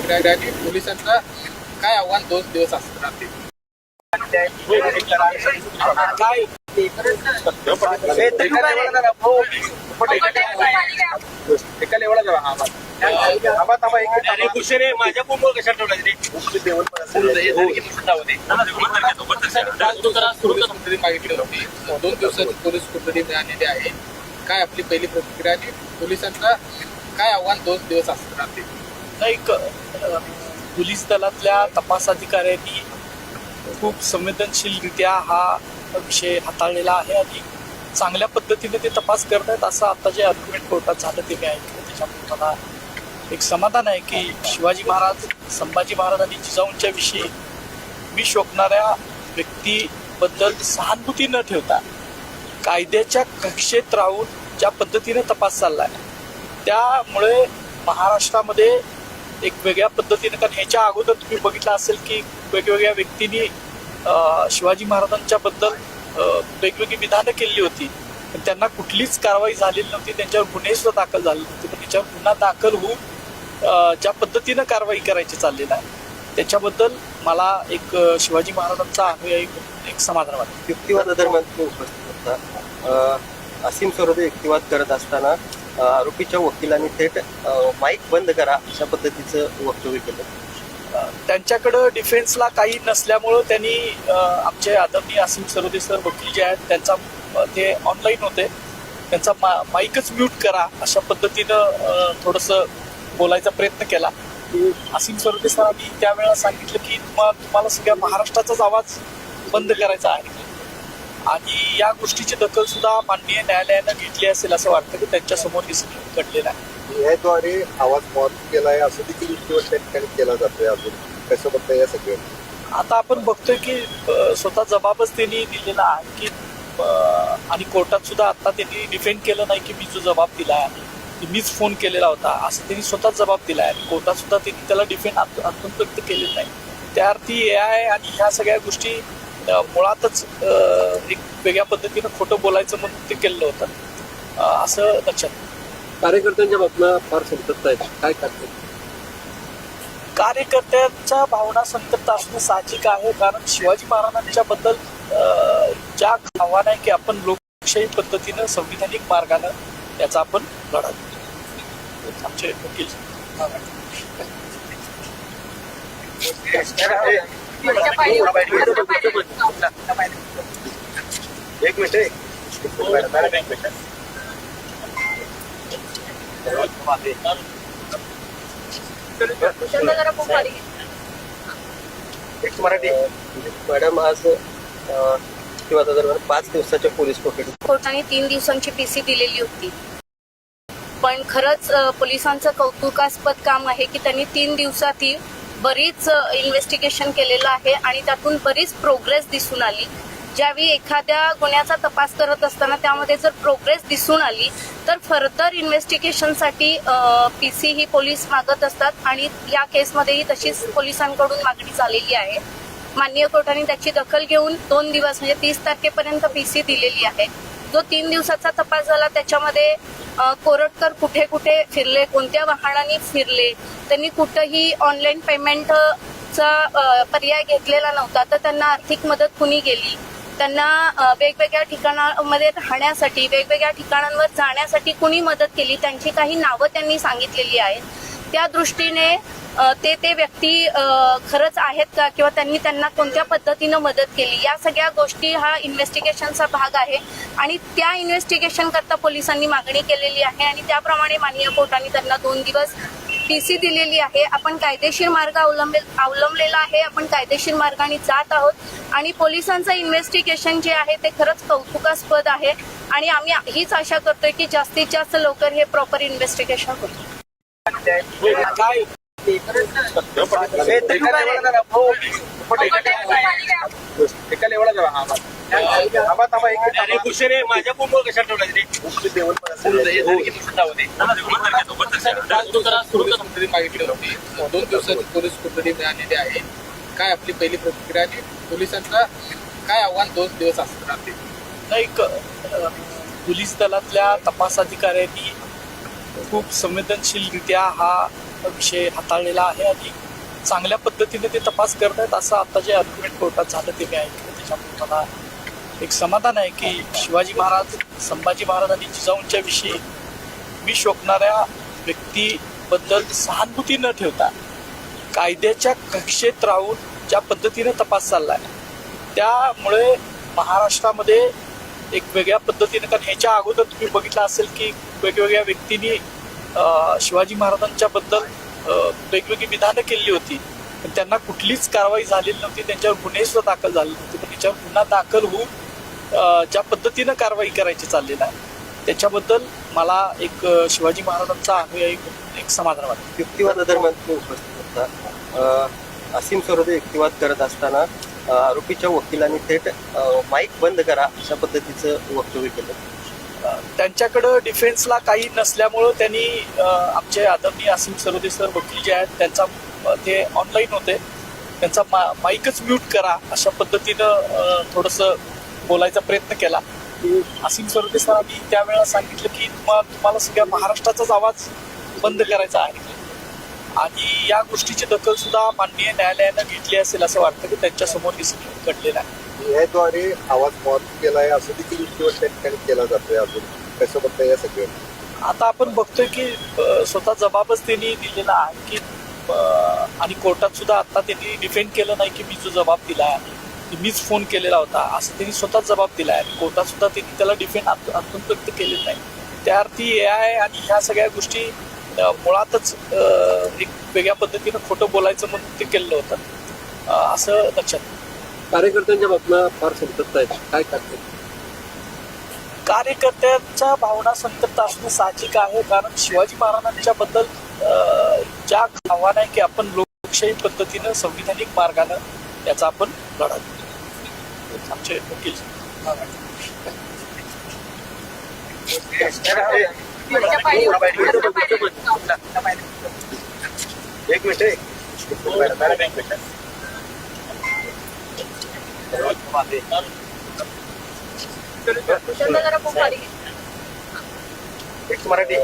आणि पोलिसांचा काय आव्हान दोन दिवस असणार ते काय एका लेवलला जावा हा थांबा थांबा एक अरे कुशरे माझ्या कुंभ कशा ठेवला कोणतरी मागितली होती दोन दिवसाची पोलीस कोठडी मिळालेली आहे. काय आपली पहिली प्रतिक्रिया आणि पोलिसांचा काय आव्हान दोन दिवस असणार ते एक पोलीस दलातल्या तपास अधिकाऱ्यांनी खूप संवेदनशीलरित्या हा विषय हाताळलेला आहे आणि चांगल्या पद्धतीने ते तपास करत आहेत असं आता जे आर्ग्युमेंट कोर्टात झालं ते मी ऐकलं. त्याच्यामुळे मला एक समाधान आहे की शिवाजी महाराज संभाजी महाराज आणि जिजाऊंच्या विषयी मी शोकणाऱ्या व्यक्तीबद्दल सहानुभूती न ठेवता कायद्याच्या कक्षेत राहून ज्या पद्धतीने तपास चाललाय त्यामुळे महाराष्ट्रामध्ये एक वेगळ्या पद्धतीने कारण ह्याच्या अगोदर तुम्ही बघितलं असेल की वेगवेगळ्या व्यक्तींनी शिवाजी महाराजांच्या बद्दल वेगवेगळी विधानं केली होती. पण त्यांना कुठलीच कारवाई झालेली नव्हती. त्यांच्यावर गुन्हे सुद्धा दाखल झाले नव्हते. पण त्याच्यावर गुन्हा दाखल होऊन ज्या पद्धतीनं कारवाई करायची चाललेलं आहे त्याच्याबद्दल मला एक शिवाजी महाराजांचा अनुयायी एक समाधान वाटतं. युक्तिवादादरम्यान उपस्थित होता. असीम सरोदे युक्तिवाद करत असताना आरोपीच्या वकिलांनी थेट माईक बंद करा अशा पद्धतीचं वक्तव्य केलं. त्यांच्याकडं डिफेन्सला काही नसल्यामुळं त्यांनी आमचे आदरणीय असीम सरोदे सर वकील जे आहेत त्यांचा ते ऑनलाईन होते. त्यांचा मा माईकच म्यूट करा अशा पद्धतीनं थोडंसं बोलायचा प्रयत्न केला. असीम सरोदे सरांनी त्यावेळेला सांगितलं की तुम्हाला तुम्हाला सगळ्या महाराष्ट्राचाच आवाज बंद करायचा आहे. आणि या गोष्टीची दखल सुद्धा माननीय न्यायालयानं घेतली असेल असं वाटतं की त्यांच्यासमोर हे सगळं घडलेलं आहे. याद्वारे आवाज मॉत केलाय असं देखील त्या ठिकाणी केला जातोय अजून. कसं बघता या सगळं आता आपण बघतोय की स्वतः जबाबच त्यांनी दिलेला आहे की आणि कोर्टात सुद्धा आता त्यांनी डिफेंड केलं नाही की मी जो जबाब दिला आहे की मीच फोन केलेला होता असं त्यांनी स्वतः जबाब दिला आहे आणि कोर्टात सुद्धा त्यांनी त्याला डिफेंड अर्थून व्यक्त केलेलं नाही. त्या अर्थी ए आय आणि ह्या सगळ्या गोष्टी मुळातच अ, एक वेगळ्या पद्धतीनं खोटं बोलायचं म्हणून ते केलेलं होतं. असं लक्षात कार्यकर्त्यांच्या बातम्या फार संतप्त आहेत. काय करते कार्यकर्त्यांच्या भावना संतप्त असणं साहजिक आहे. कारण शिवाजी महाराजांच्या बद्दल अं, ज्या आव्हान आहे की आपण लोकशाही पद्धतीनं संविधानिक मार्गानं याचा आपण लढा. आमचे वकील. एक मिनिट मॅडम एक मिनिट एक मराठी मॅडम आज अ, पाच दिवसाच्या पोलीस कोठडी कोर्टाने तीन दिवसांची पीसी दिलेली होती. पण खरंच पोलिसांचं कौतुकास्पद काम आहे की त्यांनी तीन दिवसातील बरीच इन्व्हेस्टिगेशन केलेलं आहे आणि त्यातून बरीच प्रोग्रेस दिसून आली. ज्यावेळी एखाद्या गुन्ह्याचा तपास करत असताना त्यामध्ये जर प्रोग्रेस दिसून आली तर फर्दर इन्व्हेस्टिगेशनसाठी पी सी ही पोलीस मागत असतात आणि या केसमध्येही तशीच पोलिसांकडून मागणी झालेली आहे. माननीय कोर्टाने त्याची दखल घेऊन दोन दिवस म्हणजे तीस तारखेपर्यंत पी सी दिलेली आहे. जो तीन दिवसाचा तपास झाला त्याच्यामध्ये कोरटकर कुठे कुठे फिरले कोणत्या वाहनाने फिरले त्यांनी कुठंही ऑनलाईन पेमेंटचा पर्याय घेतलेला नव्हता तर त्यांना आर्थिक मदत कुणी गेली? त्यांना वेगवेगळ्या ठिकाणामध्ये राहण्यासाठी वेगवेगळ्या ठिकाणांवर जाण्यासाठी कुणी मदत केली? त्यांची काही नावं त्यांनी सांगितलेली आहेत. त्या दृष्टीने ते ते व्यक्ती खरंच आहेत का किंवा त्यांनी त्यांना कोणत्या पद्धतीनं मदत केली? या सगळ्या गोष्टी हा इन्व्हेस्टिगेशनचा भाग आहे आणि त्या इन्व्हेस्टिगेशन करता पोलिसांनी मागणी केलेली आहे आणि त्याप्रमाणे माननीय कोर्टाने त्यांना दोन दिवस पीसी दिलेली आहे. आपण कायदेशीर मार्ग अवलंबे अवलंबलेला आहे. आपण कायदेशीर मार्गाने जात आहोत आणि पोलिसांचं इन्व्हेस्टिगेशन जे आहे ते खरंच कौतुकास्पद आहे आणि आम्ही हीच आशा करतोय की जास्तीत जास्त लवकर हे प्रॉपर इन्व्हेस्टिगेशन होईल. काय एका लेवलला जावा हा थांबा थांबा एक कुशरे माझ्या कुंभ कशा ठेवला कोणतरी मागितली होती दोन दिवसाची पोलीस कोठडी मिळालेली आहे काय आपली पहिली प्रतिक्रिया आणि पोलिसांचा काय आव्हान दोन दिवस असणार ते एक अ, पोलीस दलातल्या तपास अधिकाऱ्यांनी खूप संवेदनशीलरित्या हा विषय हाताळलेला आहे आणि चांगल्या पद्धतीने ते तपास करत आहेत असं आता जे आर्ग्युमेंट कोर्टात झालं ते मी ऐकलं. त्याच्यामुळे मला एक समाधान आहे की शिवाजी महाराज संभाजी महाराज आणि जिजाऊंच्या विषयी मी शोकणाऱ्या व्यक्तीबद्दल सहानुभूती न ठेवता कायद्याच्या कक्षेत राहून ज्या पद्धतीने तपास चाललाय त्यामुळे महाराष्ट्रामध्ये एक वेगळ्या पद्धतीने कारण ह्याच्या अगोदर तुम्ही बघितलं असेल की वेगवेगळ्या व्यक्तींनी शिवाजी महाराजांच्या बद्दल वेगवेगळी विधानं केली होती. पण त्यांना कुठलीच कारवाई झालेली नव्हती. त्यांच्यावर गुन्हे सुद्धा दाखल झाले नव्हते. पण त्याच्यावर गुन्हा दाखल होऊन ज्या पद्धतीनं कारवाई करायची चाललेलं आहे त्याच्याबद्दल मला एक शिवाजी महाराजांचा अनुयायी एक समाधान वाटतं. युक्तिवादादरम्यान तुम्ही उपस्थित होता. असीम सरोदे युक्तिवाद करत असताना आरोपीच्या वकिलांनी थेट माईक बंद करा अशा पद्धतीचं वक्तव्य केलं. त्यांच्याकडं डिफेन्सला काही नसल्यामुळं त्यांनी आमचे आदरणीय आसिम सरोदे सर वकील जे आहेत त्यांचा ते ऑनलाईन होते. त्यांचा मा माईकच म्यूट करा अशा पद्धतीनं थोडंसं बोलायचा प्रयत्न केला. आसिम सरोदे सरांनी त्यावेळेला सांगितलं की तुम्हा तुम्हाला सगळ्या महाराष्ट्राचाच आवाज बंद करायचा आहे. आणि या गोष्टीची दखल सुद्धा माननीय न्यायालयानं घेतली असेल असं वाटतं की त्यांच्यासमोर हे सगळं घडलेलं आहे. याद्वारे आवाज मॉर्फ केला आहे असं देखील युक्तिवाद त्या ठिकाणी केला जातोय अजून. कसं बघता या सगळं आता आपण बघतोय की स्वतः जबाबच त्यांनी दिलेला आहे की आणि कोर्टात सुद्धा आता त्यांनी डिफेंड केलं नाही की मी जो जबाब दिला आहे मीच फोन केलेला होता असं त्यांनी स्वतः जबाब दिला आहे आणि कोर्टात सुद्धा त्यांनी त्याला डिफेंड अजून व्यक्त केलेलं नाही. त्या अर्थी ए आय आणि ह्या सगळ्या गोष्टी मुळातच एक वेगळ्या पद्धतीनं खोटं बोलायचं म्हणून ते केलेलं होतं. असं लक्षात येतं. कार्यकर्त्यांच्या बातम्या फार संतप्त आहेत. काय करते कार्यकर्त्यांच्या भावना संतप्त असणं साहजिक आहे. कारण शिवाजी महाराजांच्या बद्दल अं, ज्या आव्हान आहे की आपण लोकशाही पद्धतीनं संविधानिक मार्गानं याचा आपण लढा. आमचे वकील. एक मिनिट. एक मराठी.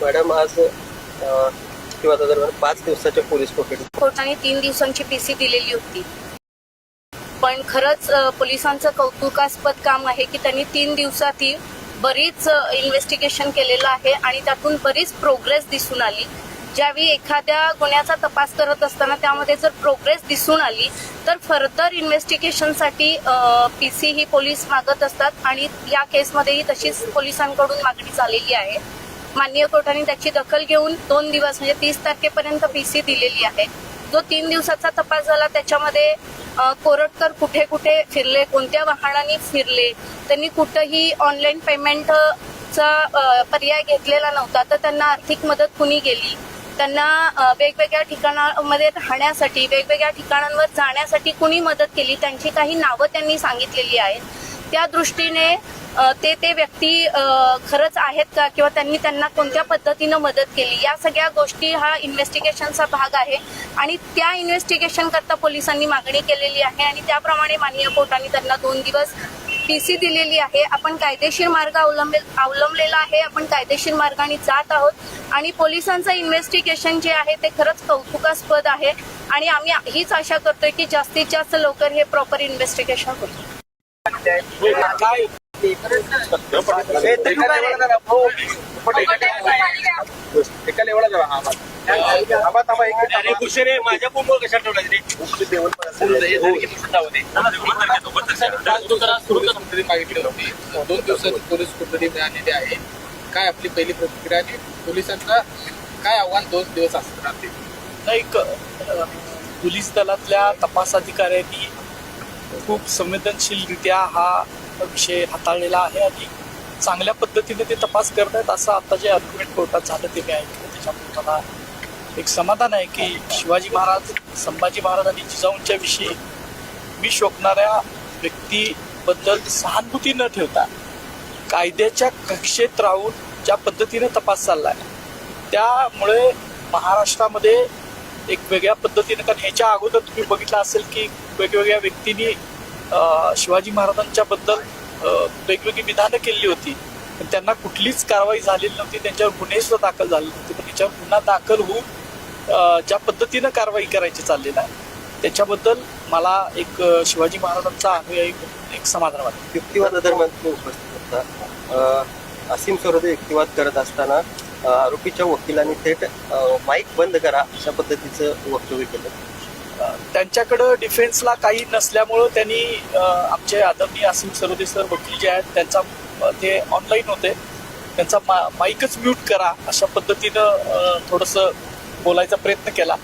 मॅडम आज किंवा युक्तिवादादरम्यान पाच दिवसाच्या पोलीस पॉकेट कोर्टाने तीन दिवसांची पीसी दिलेली होती. पण खरंच पोलिसांचं कौतुकास्पद काम आहे की त्यांनी तीन दिवसात बरीच इन्व्हेस्टिगेशन केलेलं आहे आणि त्यातून बरीच प्रोग्रेस दिसून आली. ज्यावेळी एखाद्या गुन्ह्याचा तपास करत असताना त्यामध्ये जर प्रोग्रेस दिसून आली तर फर्दर इन्व्हेस्टिगेशनसाठी पी सी ही पोलीस मागत असतात आणि या केसमध्येही तशीच पोलिसांकडून मागणी झालेली आहे. माननीय कोर्टाने त्याची दखल घेऊन दोन दिवस म्हणजे तीस तारखेपर्यंत पीसी दिलेली आहे. जो तीन दिवसाचा तपास झाला त्याच्यामध्ये कोरटकर कुठे कुठे फिरले कोणत्या वाहनाने फिरले त्यांनी कुठंही ऑनलाईन पेमेंटचा पर्याय घेतलेला नव्हता तर त्यांना आर्थिक मदत कुणी गेली त्यांना वेगवेगळ्या ठिकाणामध्ये राहण्यासाठी वेगवेगळ्या ठिकाणांवर जाण्यासाठी कुणी मदत केली त्यांची काही नावं त्यांनी सांगितलेली आहेत. त्या दृष्टीने ते ते व्यक्ती खरंच आहेत का किंवा त्यांनी त्यांना कोणत्या पद्धतीनं मदत केली या सगळ्या गोष्टी हा इन्व्हेस्टिगेशनचा भाग आहे. आणि त्या इन्व्हेस्टिगेशन करता पोलिसांनी मागणी केलेली आहे आणि त्याप्रमाणे माननीय कोर्टाने त्यांना दोन दिवस पीसी दिलेली आहे. आपण कायदेशीर मार्ग अवलंबे अवलंबलेला आहे. आपण कायदेशीर मार्गाने जात आहोत. आणि पोलिसांचं इन्व्हेस्टिगेशन जे आहे ते खरंच कौतुकास्पद आहे. आणि आम्ही हीच आशा करतोय की जास्तीत जास्त लवकर हे प्रॉपर इन्व्हेस्टिगेशन होईल. हा माझ्या फोनवर कशा ठेवला रे मागितली होती दोन दिवसाची पोलीस कोठडी मिळालेली आहे काय आपली पहिली प्रतिक्रिया आणि पोलिसांचा काय आव्हान दोन दिवस असणार ते नाही पोलीस दलातल्या तपास अधिकाऱ्यांनी खूप संवेदनशीलरित्या हा विषय हाताळलेला आहे आणि चांगल्या पद्धतीने ते तपास करत आहेत असं आता जे आर्ग्युमेंट कोर्टात झालं ते मी ऐकलं. त्याच्यामुळे मला एक समाधान आहे की शिवाजी महाराज संभाजी महाराज आणि जिजाऊंच्या विषयी मी शोकणाऱ्या व्यक्तीबद्दल सहानुभूती न ठेवता कायद्याच्या कक्षेत राहून ज्या पद्धतीने तपास चाललाय त्यामुळे महाराष्ट्रामध्ये एक वेगळ्या पद्धतीने कारण ह्याच्या अगोदर तुम्ही बघितलं असेल की वेगवेगळ्या व्यक्तींनी शिवाजी महाराजांच्या बद्दल वेगवेगळी विधानं केली होती. पण त्यांना कुठलीच कारवाई झालेली नव्हती त्यांच्यावर गुन्हे सुद्धा दाखल झाले नव्हते. पण त्याच्यावर गुन्हा दाखल होऊन ज्या पद्धतीनं कारवाई करायची चाललेलं आहे त्याच्याबद्दल मला एक शिवाजी महाराजांचा अनुयायी एक समाधान वाटतं. युक्तिवादादरम्यान तुम्ही उपस्थित होता. असीम सरोदे युक्तिवाद करत असताना आरोपीच्या वकिलांनी थेट माईक बंद करा अशा पद्धतीचं वक्तव्य केलं. त्यांच्याकडं डिफेन्सला काही नसल्यामुळं त्यांनी आमचे आदरणीय असीम सरोदे सर वकील जे आहेत त्यांचा ते ऑनलाईन होते. त्यांचा मा माईकच म्यूट करा अशा पद्धतीनं थोडंसं बोलायचा प्रयत्न केला.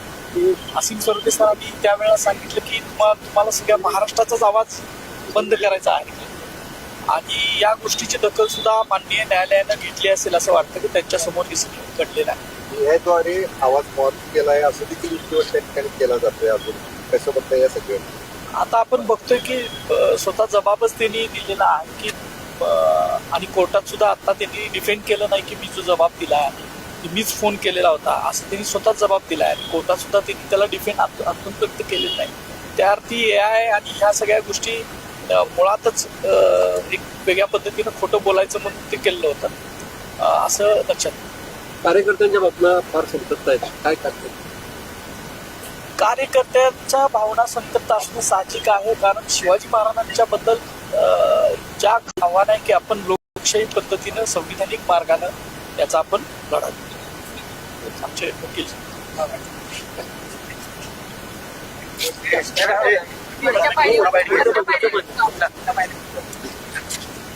असीम सरोदे सरांनी त्यावेळेला सांगितलं की तुम्हा तुम्हाला सगळ्या महाराष्ट्राचाच आवाज बंद करायचा आहे. आणि या गोष्टीची दखल सुद्धा माननीय न्यायालयानं घेतली असेल असं वाटतं की त्यांच्यासमोर हे सगळं घडलेलं आहे. याद्वारे आवाज मॉत केलाय असं देखील त्या ठिकाणी केला जातोय अजून. कसं बघता या सगळं आता आपण बघतोय की स्वतः जबाबच त्यांनी दिलेला आहे की आणि कोर्टात सुद्धा आता त्यांनी डिफेंड केलं नाही की मी जो जबाब दिला आहे. की मीच फोन केलेला होता असं त्यांनी स्वतः जबाब दिला आहे. आणि कोर्टात सुद्धा त्यांनी त्याला डिफेंड अजून व्यक्त केलेलं नाही. त्या अर्थी ए आय आणि ह्या सगळ्या गोष्टी मुळातच एक वेगळ्या पद्धतीनं खोटं बोलायचं म्हणून ते केलेलं होतं. असं लक्षात. कार्यकर्त्यांच्या बातम्या फार संतप्त आहेत. काय करतात? कार्यकर्त्यांच्या भावना संतप्त असणं साहजिक आहे कारण शिवाजी महाराजांच्या बद्दल ज्या आव्हान आहे की आपण लोकशाही पद्धतीनं संविधानिक मार्गानं याचा आपण लढा. आमचे वकील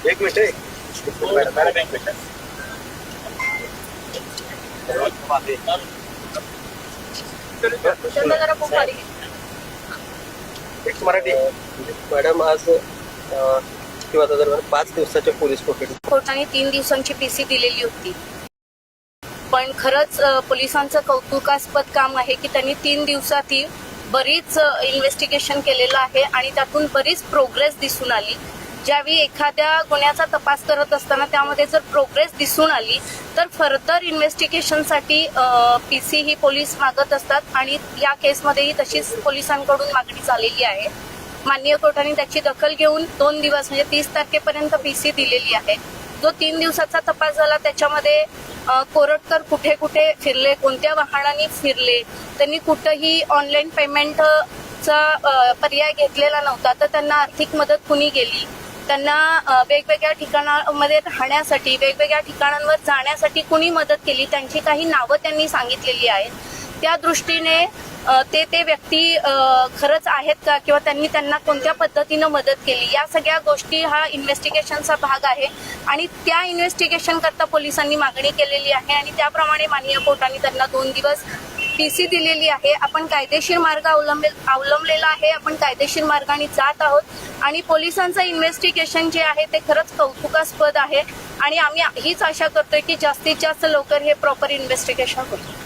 एक मिनिट एक मराठी मॅडम आज किंवा पाच दिवसाच्या पोलीस कोर्टाने तीन दिवसांची पीसी दिलेली होती पण खरंच पोलिसांचं कौतुकास्पद काम आहे की त्यांनी तीन दिवसात बरीच इन्व्हेस्टिगेशन केलेलं आहे आणि त्यातून बरीच प्रोग्रेस दिसून आली. ज्यावेळी एखाद्या गुन्ह्याचा तपास करत असताना त्यामध्ये जर प्रोग्रेस दिसून आली तर फर्दर इन्व्हेस्टिगेशनसाठी पी सी ही पोलीस मागत असतात आणि या केसमध्येही तशीच पोलिसांकडून मागणी झालेली आहे. माननीय कोर्टाने त्याची दखल घेऊन दोन दिवस म्हणजे तीस तारखेपर्यंत पी सी दिलेली आहे. जो तीन दिवसाचा तपास झाला त्याच्यामध्ये कोरटकर कुठे कुठे फिरले कोणत्या वाहनांनी फिरले त्यांनी कुठंही ऑनलाईन पेमेंटचा पर्याय घेतलेला नव्हता तर त्यांना आर्थिक मदत कुणी गेली त्यांना वेगवेगळ्या ठिकाणामध्ये राहण्यासाठी वेगवेगळ्या ठिकाणांवर जाण्यासाठी कुणी मदत केली? त्यांची काही नावं त्यांनी सांगितलेली आहेत. त्या दृष्टीने ते ते व्यक्ती खरंच आहेत का? किंवा त्यांनी त्यांना कोणत्या पद्धतीनं मदत केली? या सगळ्या गोष्टी हा इन्व्हेस्टिगेशनचा भाग आहे. आणि त्या इन्व्हेस्टिगेशन करता पोलिसांनी मागणी केलेली आहे आणि त्याप्रमाणे माननीय कोर्टाने त्यांना दोन दिवस पीसी दिलेली आहे. आपण कायदेशीर मार्ग अवलंबे अवलंबलेला आहे. आपण कायदेशीर मार्गाने जात आहोत. आणि पोलिसांचं इन्व्हेस्टिगेशन जे आहे ते खरंच कौतुकास्पद आहे. आणि आम्ही हीच आशा करतोय की जास्तीत जास्त लवकर हे प्रॉपर इन्व्हेस्टिगेशन होईल.